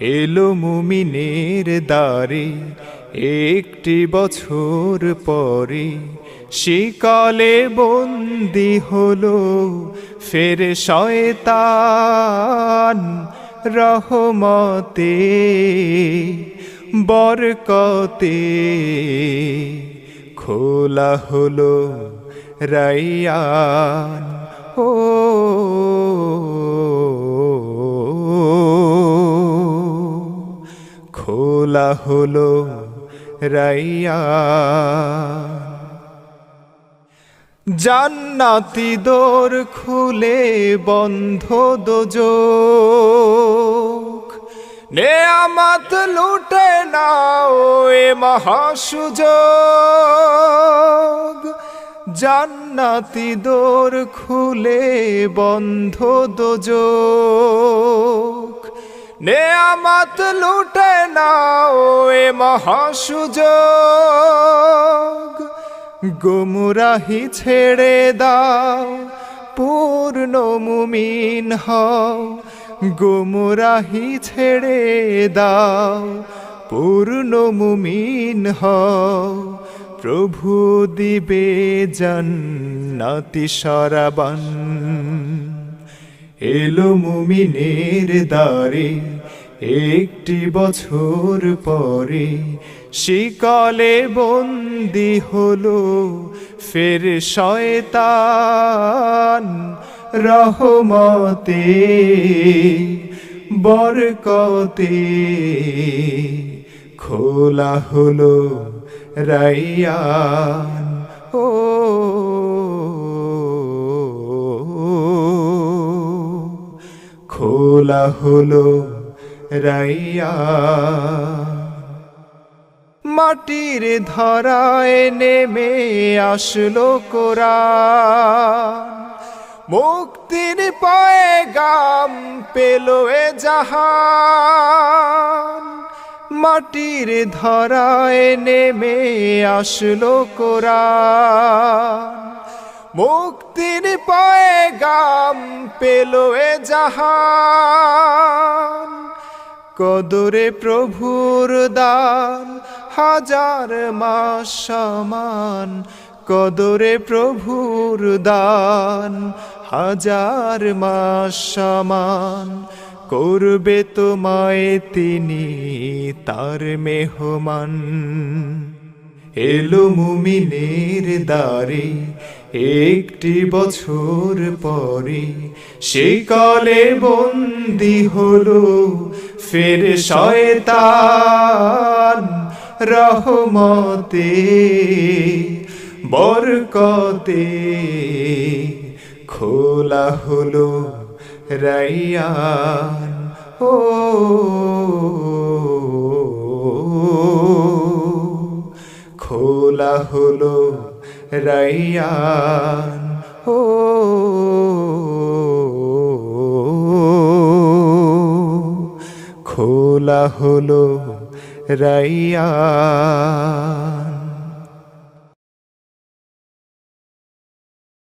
এলো মুমিনের দ্বারে। একটি বছর পরে শিকলে বন্দি হলো ফের শয়তান রহমতে। বরকতে খোলা হলো রাইয়ান। ও হলো রাইয়ান জান্নাতি দোর খুলে বন্ধ দোজক। নেয়ামত লুটে নাও এ মহাসুযোগ। জান্নাতি দোর খুলে বন্ধ দোজক। নেয়ামত লুটে নাও এ মহাসুযোগ। গুমরাহি ছেড়ে দাও, পূর্ণ মুমিন হও। গুমরাহি ছেড়ে দাও, পূর্ণ মুমিন হও। প্রভু দিবে জান্নাতি সরাবান। এলো মুমিনের দ্বারে। একটি বছর পরে শিকলে বন্দি হলো ফের শয়তান রহমতে। বরকতে খোলা হলো রাইয়ান। ও খোলা হলো রাইয়া। মাটির ধরায় নেমে আসলো কোরআন। মুক্তির পায়ে গাম পেল এ জাহান। মাটির ধরায় নেমে আসলো কোরআন। মুক্তির পায়ে গাম পেল এ জাহান। কদরে প্রভুর দান, হাজার মাস সমান। কদরে প্রভুর দান, হাজার মাস সমান। করবে তোমায় তিনি তার মেহমান। এলো মুমিনের দ্বারে একটি বছর পরে সে কালে বন্দি হলো, ফের শয়তান রহমতে বরকতে খোলা হলো রাইয়ান। ও খোলা হলো রাইয়ান ও খোলা হলো রাইয়ান।